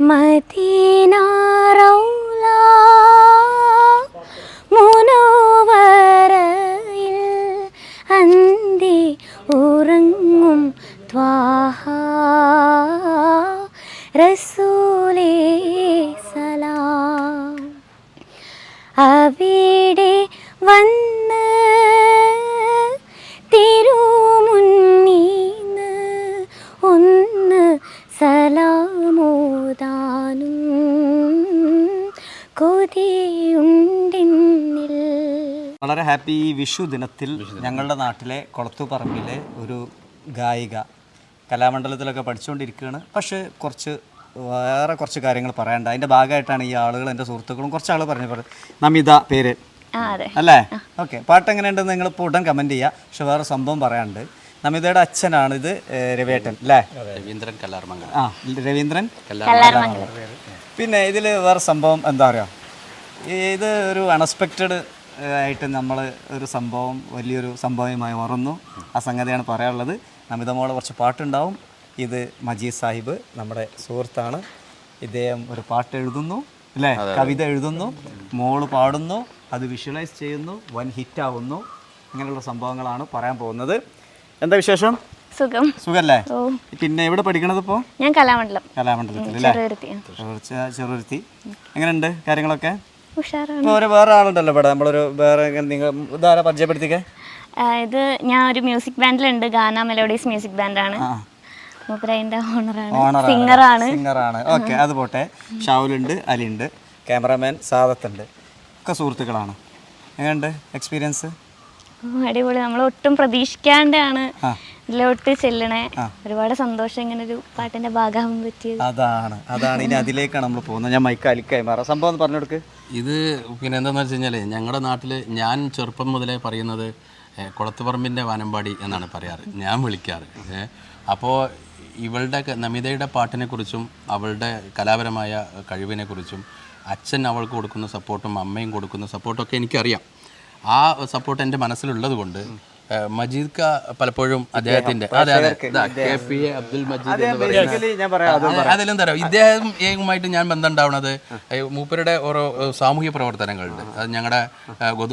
Medina റൗള അന്തി ഉറങ്ങും ത്വാഹ. റസൂലേ സലാം. അവിടെ വന്ന് വളരെ ഹാപ്പി ഈ വിഷു ദിനത്തിൽ ഞങ്ങളുടെ നാട്ടിലെ കൊളത്തുപറമ്പിലെ ഒരു ഗായിക കലാമണ്ഡലത്തിലൊക്കെ പഠിച്ചുകൊണ്ടിരിക്കുകയാണ്. പക്ഷേ കുറച്ച് വേറെ കുറച്ച് കാര്യങ്ങൾ പറയണ്ട അതിന്റെ ഭാഗമായിട്ടാണ് ഈ ആളുകൾ എന്റെ സുഹൃത്തുക്കളും കുറച്ച് ആൾ പറഞ്ഞു പറഞ്ഞു നമിത പേര്. അല്ലേ? ഓക്കെ. പാട്ട് എങ്ങനെയുണ്ടെന്ന് നിങ്ങൾ ഇപ്പോൾ ഉടൻ കമന്റ് ചെയ്യുക. പക്ഷെ വേറെ സംഭവം പറയാണ്ട് നമിതയുടെ അച്ഛനാണ് ഇത് രവിയേട്ടൻ അല്ലേ? രവീന്ദ്രൻ കല്ലാർമംഗലം. ആ രവീന്ദ്രൻ കല്ലാർമംഗലം. പിന്നെ ഇതിൽ വേറെ സംഭവം എന്താ പറയുക? ഇത് ഒരു അൺഎക്സ്പെക്റ്റഡ് ആയിട്ട് നമ്മൾ ഒരു സംഭവം വലിയൊരു സംഭവമായി മാറുന്നു. ആ സംഗതിയാണ് പറയാനുള്ളത്. നമിത മോളെ കുറച്ച് പാട്ടുണ്ടാവും. ഇത് മജീദ് സാഹിബ് നമ്മുടെ സുഹൃത്താണ്. ഇദ്ദേഹം ഒരു പാട്ട് എഴുതുന്നു അല്ലേ? കവിത എഴുതുന്നു മോൾ പാടുന്നു അത് വിഷ്വലൈസ് ചെയ്യുന്നു വൻ ഹിറ്റ് ആവുന്നു അങ്ങനെയുള്ള സംഭവങ്ങളാണ് പറയാൻ പോകുന്നത്. എന്താ വിശേഷം? സുഖം. സുഖല്ലേ? പിന്നെ എവിടെ പഠിക്കണത് ഇപ്പോ? ഞാൻ കലാമണ്ഡലം. കലാമണ്ഡലത്തിൽ അല്ലേ? ചെറുരുത്തി എങ്ങനെയുണ്ട് കാര്യങ്ങളൊക്കെ? ഒരു വേറെ ആളുണ്ടല്ലോ ഇവിടെ. നമ്മളൊരു വേറെ നിങ്ങൾ ഇതാരാ പരിചയപ്പെടുത്തിക്കേ? ഇത് ഞാൻ ഒരു മ്യൂസിക് ബാൻഡിലുണ്ട്. ഗാന മെലോഡീസ് മ്യൂസിക് ബാൻഡാണ്. സിംഗറാണ്. സിംഗറാണ്. ഓക്കെ അത് പോട്ടെ. ഷാവുലുണ്ട് അലിയുണ്ട് ക്യാമറാമാൻ സാദത്തുണ്ട്. ഒക്കെ സുഹൃത്തുക്കളാണ്. എങ്ങനെയുണ്ട് എക്സ്പീരിയൻസ്? അടിപൊളി. നമ്മൾ ഒട്ടും പ്രതീക്ഷിക്കാണ്ടാണ്. ഇതിലോട്ട് ചെല്ലണേ. ഒരുപാട് സന്തോഷം ഇങ്ങനെ ഒരു പാട്ടിന്റെ ഭാഗമാകാൻ പറ്റിയത്. അതാണ്. അതാണ്. ഇനി അതിലേക്കാണ് നമ്മൾ പോകുന്നത്. ഞാൻ മൈക്ക് അലിക്കായി. മാറാം. സംഭവം പറഞ്ഞു കൊടുക്ക്. ഇത് പിന്നെ എന്താണെന്ന് വെച്ച് കഴിഞ്ഞാൽ ഞങ്ങളുടെ നാട്ടിൽ ഞാൻ ചെറുപ്പം മുതലേ പറയുന്നത് കുളത്തുപറമ്പിന്റെ വാനമ്പാടി എന്നാണ് പറയാറ്. ഞാൻ വിളിക്കാറ്. അപ്പോൾ ഇവളുടെ നമിതയുടെ പാട്ടിനെക്കുറിച്ചും അവളുടെ കലാപരമായ കഴിവിനെക്കുറിച്ചും അച്ഛൻ അവൾക്ക് കൊടുക്കുന്ന സപ്പോർട്ടും അമ്മയും കൊടുക്കുന്ന സപ്പോർട്ടൊക്കെ എനിക്കറിയാം. ആ സപ്പോർട്ട് എന്റെ മനസ്സിലുള്ളത് കൊണ്ട് മജീദ് ക പലപ്പോഴും അദ്ദേഹത്തിന്റെ അതെ അതെ. K P A Abdul Majeed എന്ന് അതിലും തരാം. ഇദ്ദേഹവുമായിട്ട് ഞാൻ ബന്ധം ഉണ്ടാവുന്നത് മൂപ്പരുടെ ഓരോ സാമൂഹ്യ പ്രവർത്തനങ്ങളുണ്ട്. അത് ഞങ്ങളുടെ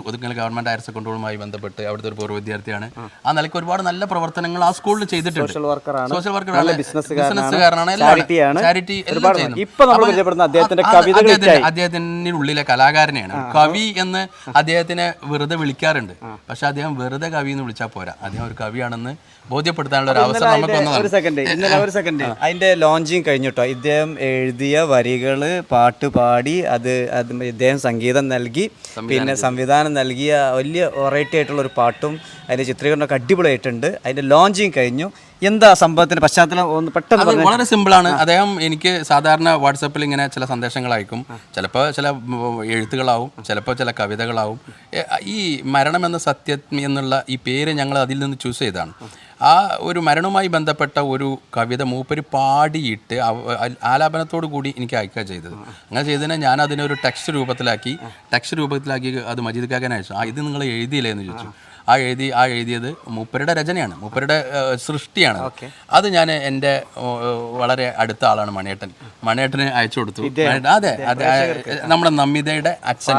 ഒതുക്കൽ ഗവൺമെന്റ് ഹയർ സെക്കൻഡറിയുമായി ബന്ധപ്പെട്ട് അവിടുത്തെ ഒരു പൂർവ വിദ്യാർത്ഥിയാണ്. ആ. നിലയ്ക്ക് ഒരുപാട് നല്ല പ്രവർത്തനങ്ങൾ ആ സ്കൂളിൽ ചെയ്തിട്ടുണ്ട്. സോഷ്യൽ വർക്കർ ബിസിനസ് നല്ല ബിസിനസ്സുകാരനാണ്. ചാരിറ്റി അദ്ദേഹത്തിന്റെ ഉള്ളിലെ കലാകാരനെയാണ്. കവി എന്ന് അദ്ദേഹത്തിനെ വെറുതെ വിളിക്കാറുണ്ട്. പക്ഷെ അദ്ദേഹം വെറുതെ കവി എന്ന് വിളിച്ചാൽ പോരാ. അദ്ദേഹം ഒരു കവിയാണെന്ന് ബോധ്യപ്പെടുത്താനുള്ള ഒരു അവസരം നമുക്ക് ഒരു സെക്കൻഡ് ഇന്നലെ ഒരു സെക്കൻഡ് അതിന്റെ ലോഞ്ചിങ് കഴിഞ്ഞിട്ടോ ഇദ്ദേഹം എഴുതിയ വരികൾ പാട്ട് പാടി അത് അത് ഇദ്ദേഹം സംഗീതം നൽകി പിന്നെ സംവിധാനം നൽകിയ വലിയ വെറൈറ്റി ആയിട്ടുള്ള ഒരു പാട്ടും അതിന്റെ ചിത്രീകരണമൊക്കെ അടിപൊളിയായിട്ടുണ്ട്. അതിന്റെ ലോഞ്ചിങ് കഴിഞ്ഞു. എന്താ സംഭവത്തിന്റെ പശ്ചാത്തലം ഒന്ന് പെട്ടെന്ന് അത് സിമ്പിൾ വളരെ സിമ്പിളാണ് അദ്ദേഹം എനിക്ക് സാധാരണ വാട്സപ്പിൽ ഇങ്ങനെ ചില സന്ദേശങ്ങൾ അയക്കും. ചിലപ്പോൾ ചില എഴുത്തുകളാവും ചിലപ്പോൾ ചില കവിതകളാവും. ഈ മരണം എന്ന സത്യം എന്നുള്ള ഈ പേര് ഞങ്ങൾ അതിൽ നിന്ന് ചൂസ് ചെയ്തതാണ്. ആ. ഒരു മരണവുമായി ബന്ധപ്പെട്ട ഒരു കവിത മൂപ്പര് പാടിയിട്ട് ആലാപനത്തോടു കൂടി എനിക്ക് അയക്കുക ചെയ്തത്. അങ്ങനെ ചെയ്തതിനെ ഞാൻ അതിനെ ഒരു ടെക്സ്റ്റ് രൂപത്തിലാക്കി ടെക്സ്റ്റ് രൂപത്തിലാക്കി അത് മജീദ് കാക്കൻ അയച്ചു. ആ ഇത് നിങ്ങൾ എഴുതിയില്ലേ? എന്ന് ചോദിച്ചു. ആ എഴുതി ആ എഴുതിയത് മൂപ്പരുടെ രചനയാണ് മൂപ്പരുടെ സൃഷ്ടിയാണ്. അത് ഞാൻ എന്റെ വളരെ അടുത്ത ആളാണ് മണിയേട്ടൻ. മണിയേട്ടന് അയച്ചു കൊടുത്തു. അതെ അതെ നമ്മുടെ നമിതയുടെ അച്ഛൻ.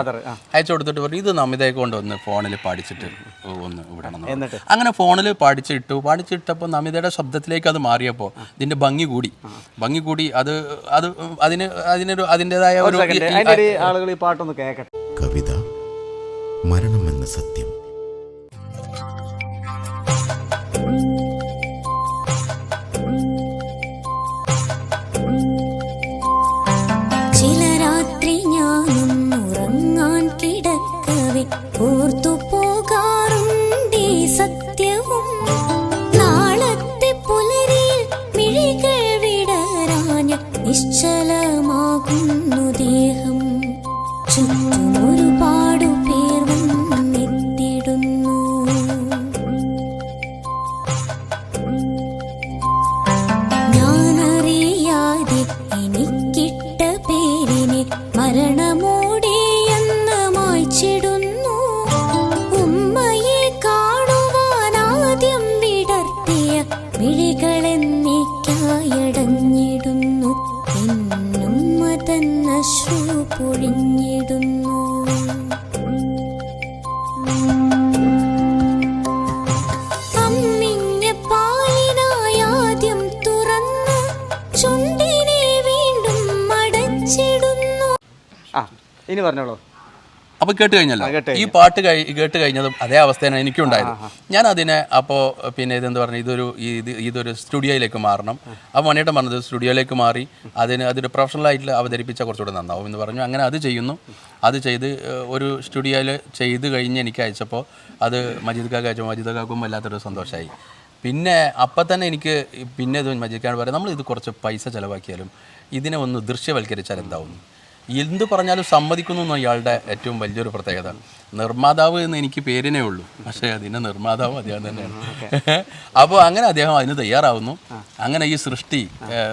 അയച്ചു കൊടുത്തിട്ട് പറഞ്ഞു ഇത് നമിതയെ കൊണ്ട് ഒന്ന് ഫോണിൽ പാടിച്ചിട്ട് ഒന്ന് വിടണം അങ്ങനെ ഫോണിൽ പാടിച്ചിട്ടു. പാടിച്ചിട്ടപ്പോൾ നമിതയുടെ ശബ്ദത്തിലേക്ക് അത് മാറിയപ്പോൾ ഇതിന്റെ ഭംഗി കൂടി. ഭംഗി കൂടി. അത് അത് അതിന് അതിനൊരു അതിന്റെതായ ഒരു അതിന്റെ ആളുകൾ ഈ പാട്ടൊന്ന് കേൾക്കട്ടെ. കവിത മരണമെന്ന സത്യം. ചില രാത്രി ഞാനും ഉറങ്ങാൻ കിടക്കവേ ഓർത്തു ഇനി പറഞ്ഞോളൂ. അപ്പൊ കേട്ട് കഴിഞ്ഞല്ലോ? ഈ പാട്ട് കഴി കേട്ട് കഴിഞ്ഞതും അതേ അവസ്ഥയാണ് എനിക്കും എനിക്കുണ്ടായത്. ഞാൻ അതിനെ അപ്പോൾ പിന്നെ ഇതെന്ത് പറഞ്ഞു ഇതൊരു ഇത് ഇതൊരു സ്റ്റുഡിയോയിലേക്ക് മാറണം. അപ്പോൾ മണിയേട്ടൻ പറഞ്ഞത് സ്റ്റുഡിയോയിലേക്ക് മാറി അതിന് അതൊരു പ്രൊഫഷണലായിട്ട് അവതരിപ്പിച്ച കുറച്ചുകൂടെ നന്നാവും എന്ന് പറഞ്ഞു. അങ്ങനെ അത് ചെയ്യുന്നു. അത് ചെയ്ത് ഒരു സ്റ്റുഡിയോയിൽ ചെയ്ത് കഴിഞ്ഞ് എനിക്ക് അയച്ചപ്പോൾ അത് മജീദ് കാക്ക അയച്ചപ്പോൾ മജീദ് കാക്കും വല്ലാത്തൊരു സന്തോഷമായി പിന്നെ അപ്പം തന്നെ എനിക്ക് പിന്നെ ഇത് മജീദ് ഖാൻ പറയാം നമ്മൾ ഇത് കുറച്ച് പൈസ ചിലവാക്കിയാലും ഇതിനെ ഒന്ന് ദൃശ്യവൽക്കരിച്ചാൽ എന്താവും? എന്ത് പറഞ്ഞാലും സമ്മതിക്കുന്നു ഇയാളുടെ ഏറ്റവും വലിയൊരു പ്രത്യേകത. നിർമ്മാതാവ് എന്ന് എനിക്ക് പേരിനേ ഉള്ളൂ. പക്ഷേ അതിന്റെ നിർമ്മാതാവ് അദ്ദേഹം തന്നെയാണ്. അപ്പോൾ അങ്ങനെ അദ്ദേഹം അതിന് തയ്യാറാവുന്നു. അങ്ങനെ ഈ സൃഷ്ടി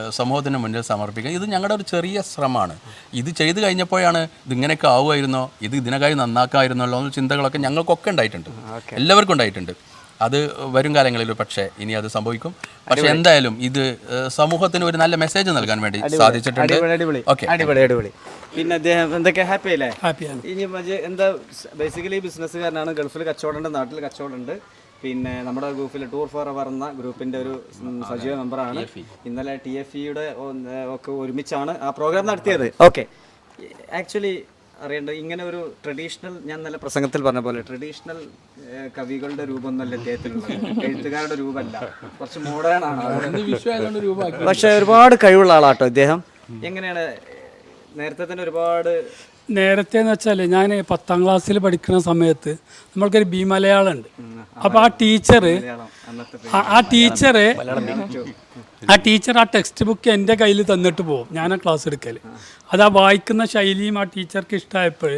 സമൂഹത്തിന് മുന്നിൽ സമർപ്പിക്കുക ഇത് ഞങ്ങളുടെ ഒരു ചെറിയ ശ്രമമാണ്. ഇത് ചെയ്തു കഴിഞ്ഞപ്പോഴാണ് ഇതിങ്ങനെയൊക്കെ ആവുമായിരുന്നോ? ഇത് ഇതിനേക്കായി നന്നാക്കാമായിരുന്നല്ലോ എന്ന ചിന്തകളൊക്കെ ഞങ്ങൾക്കൊക്കെ ഉണ്ടായിട്ടുണ്ട്. എല്ലാവർക്കും ഉണ്ടായിട്ടുണ്ട്. അത് വരും കാലങ്ങളിൽ പക്ഷേ ഇനി അത് സംഭവിക്കും. പക്ഷെ എന്തായാലും ഇത് സമൂഹത്തിന് ഒരു നല്ല മെസ്സേജ് നൽകാൻ വേണ്ടി സാധിച്ചിട്ടുണ്ട്. പിന്നെ അദ്ദേഹം എന്തൊക്കെ? ഹാപ്പി അല്ലേ? ഇനി എന്താ ബേസിക്കലി ബിസിനസ്സുകാരനാണ് ഗൾഫിൽ കച്ചവടമുണ്ട് നാട്ടിൽ കച്ചവടമുണ്ട്. പിന്നെ നമ്മുടെ ഗ്രൂപ്പിൽ ടൂർ ഫോർ അവർ എന്ന ഗ്രൂപ്പിന്റെ ഒരു സജീവ മെമ്പറാണ്. ഇന്നലെ ടി എഫ് ഇയുടെ ഒക്കെ ഒരുമിച്ചാണ് ആ പ്രോഗ്രാം നടത്തിയത്. ഓക്കെ ആക്ച്വലി അറിയേണ്ടത് ഇങ്ങനെ ഒരു ട്രഡീഷണൽ ഞാൻ നല്ല പ്രസംഗത്തിൽ പറഞ്ഞ പോലെ ട്രഡീഷണൽ കവികളുടെ രൂപം ഇദ്ദേഹത്തിനുള്ളത് എഴുത്തുകാരുടെ രൂപമല്ല. കുറച്ച് മോഡേൺ ആണ്. പക്ഷെ ഒരുപാട് കഴിവുള്ള ആളാട്ടോ ഇദ്ദേഹം. എങ്ങനെയാണ്? നേരത്തെ തന്നെ ഒരുപാട് നേരത്തെ എന്ന് വെച്ചാൽ ഞാൻ പത്താം ക്ലാസ്സിൽ പഠിക്കുന്ന സമയത്ത് നമ്മൾക്കൊരു ബി മലയാളം ഉണ്ട് അപ്പോൾ ആ ടീച്ചർ ആ ടീച്ചർ ആ ടീച്ചർ ആ ടെക്സ്റ്റ് ബുക്ക് എന്റെ കയ്യിൽ തന്നിട്ട് പോകും ഞാൻ ആ ക്ലാസ് എടുക്കൽ അത് ആ വായിക്കുന്ന ശൈലിയും ആ ടീച്ചർക്ക് ഇഷ്ടമായപ്പോൾ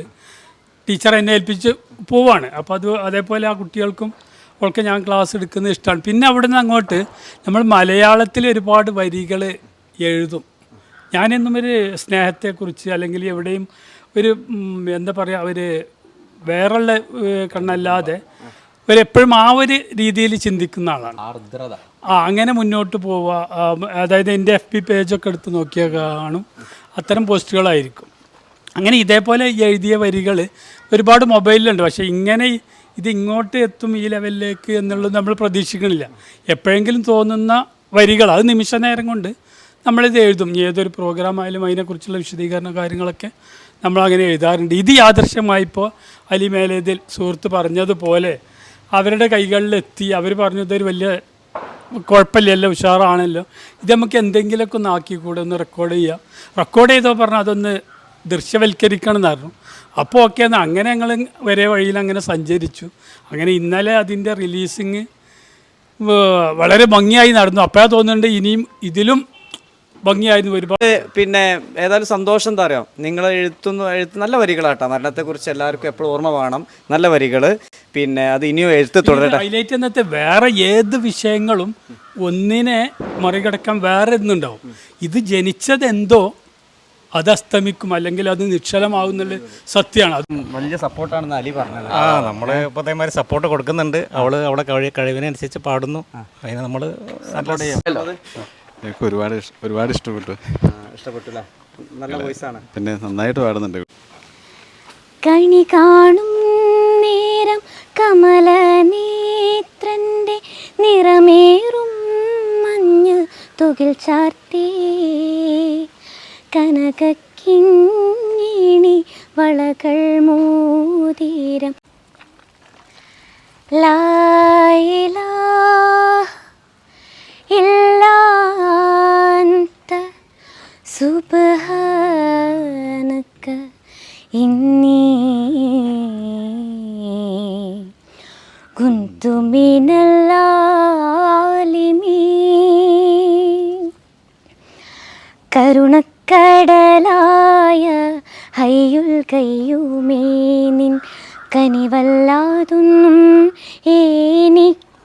ടീച്ചർ എന്നെ ഏൽപ്പിച്ച് പോവാണ്. അപ്പോൾ അത് അതേപോലെ ആ കുട്ടികൾക്കും ഒക്കെ ഞാൻ ക്ലാസ് എടുക്കുന്നത് ഇഷ്ടമാണ് പിന്നെ അവിടെ നിന്ന് അങ്ങോട്ട് നമ്മൾ മലയാളത്തിൽ ഒരുപാട് വരികൾ എഴുതും. ഞാനെന്നും ഒരു സ്നേഹത്തെക്കുറിച്ച് അല്ലെങ്കിൽ എവിടെയും ഒരു എന്താ പറയുക ഒരു വേറുള്ള കണ്ണല്ലാതെ ഇവരെപ്പോഴും ആ ഒരു രീതിയിൽ ചിന്തിക്കുന്ന ആളാണ്. ആർദ്രത. ആ അങ്ങനെ മുന്നോട്ട് പോവുക അതായത് എന്റെ എഫ് പി പേജൊക്കെ എടുത്ത് നോക്കിയാൽ കാണും അത്തരം പോസ്റ്റുകളായിരിക്കും. അങ്ങനെ ഇതേപോലെ എഴുതിയ വരികൾ ഒരുപാട് മൊബൈലിലുണ്ട് പക്ഷേ ഇങ്ങനെ ഇത് ഇങ്ങോട്ട് എത്തും ഈ ലെവലിലേക്ക് എന്നുള്ളത് നമ്മൾ പ്രതീക്ഷിക്കണില്ല. എപ്പോഴെങ്കിലും തോന്നുന്ന വരികൾ അത് നിമിഷ നേരം കൊണ്ട് നമ്മളിത് എഴുതും. ഏതൊരു പ്രോഗ്രാം ആയാലും അതിനെക്കുറിച്ചുള്ള വിശദീകരണ കാര്യങ്ങളൊക്കെ നമ്മൾ അങ്ങനെ എഴുതാറുണ്ട്. ഇത് യാദൃശ്യമായിപ്പോൾ അലി മേലേതിൽ സുഹൃത്ത് പറഞ്ഞതുപോലെ അവരുടെ കൈകളിലെത്തി അവർ പറഞ്ഞു ഇതൊരു വലിയ കുഴപ്പമില്ലല്ലോ ഉഷാറാണല്ലോ. ഇത് നമുക്ക് എന്തെങ്കിലുമൊക്കെ ഒന്ന് ആക്കിക്കൂടെ ഒന്ന് റെക്കോർഡ് ചെയ്യാം. റെക്കോർഡ് ചെയ്തോ പറഞ്ഞാൽ അതൊന്ന് ദൃശ്യവൽക്കരിക്കണം എന്നായിരുന്നു അപ്പോൾ ഓക്കെ എന്നാൽ അങ്ങനെ ഞങ്ങൾ ഒരേ വഴിയിൽ അങ്ങനെ സഞ്ചരിച്ചു. അങ്ങനെ ഇന്നലെ അതിന്റെ റിലീസിങ് വളരെ ഭംഗിയായി നടന്നു. അപ്പോഴാണ് തോന്നുന്നുണ്ട് ഇനിയും ഇതിലും ഭംഗിയായിരുന്നു ഒരുപാട് പിന്നെ ഏതായാലും സന്തോഷം എന്താ അറിയാം? നിങ്ങൾ എഴുത്തുന്ന എഴുത്ത് നല്ല വരികളാട്ടോ. മരണത്തെക്കുറിച്ച് എല്ലാവർക്കും എപ്പോഴും ഓർമ്മ വേണം. നല്ല വരികൾ പിന്നെ അത് ഇനിയും എഴുത്ത് തുടരട്ടെ. ഹൈലൈറ്റ് എന്നത്തെ വേറെ ഏത് വിഷയങ്ങളും ഒന്നിനെ മറികടക്കാൻ വേറെ ഇന്നുണ്ടാവും ഇത് ജനിച്ചത് എന്തോ അത് അസ്തമിക്കും അല്ലെങ്കിൽ അത് നിശ്ചലമാവുന്നുള്ള സത്യമാണ്. അത് വലിയ സപ്പോർട്ടാണെന്ന് അലി പറഞ്ഞത്. ആ നമ്മൾ ഇപ്പോൾ അതേമാതിരി സപ്പോർട്ട് കൊടുക്കുന്നുണ്ട്. അവൾ അവളെ കഴി കഴിവിനനുസരിച്ച് പാടുന്നു. അതിന് നമ്മൾ സപ്പോർട്ട് ചെയ്യാം. എനിക്ക് ഒരുപാട് ഒരുപാട് ഇഷ്ടപ്പെട്ടു. ഇഷ്ടപ്പെട്ടില്ല? നല്ല വോയിസ് ആണ് പിന്നെ നന്നായിട്ട് പാടുന്നുണ്ട്. കണി കാണും നേരം കമലനേത്രന്റെ നിറമേറും മഞ്ഞ് തുകിൽ ചാർത്തേ. കനകക്കിങ്ങിണി വളകൾ മോതിരം. ലായിലാ ഇല്ലാ സുബ്ഹാനക ഇന്നി കുന്തു മിനല്ലാലിമീ കരുണക്കടലായ ഹയ്യുൽ കയ്യൂമേ നിൻ കനിവല്ലാതൊന്നും എനിക്കില്ലല്ലോ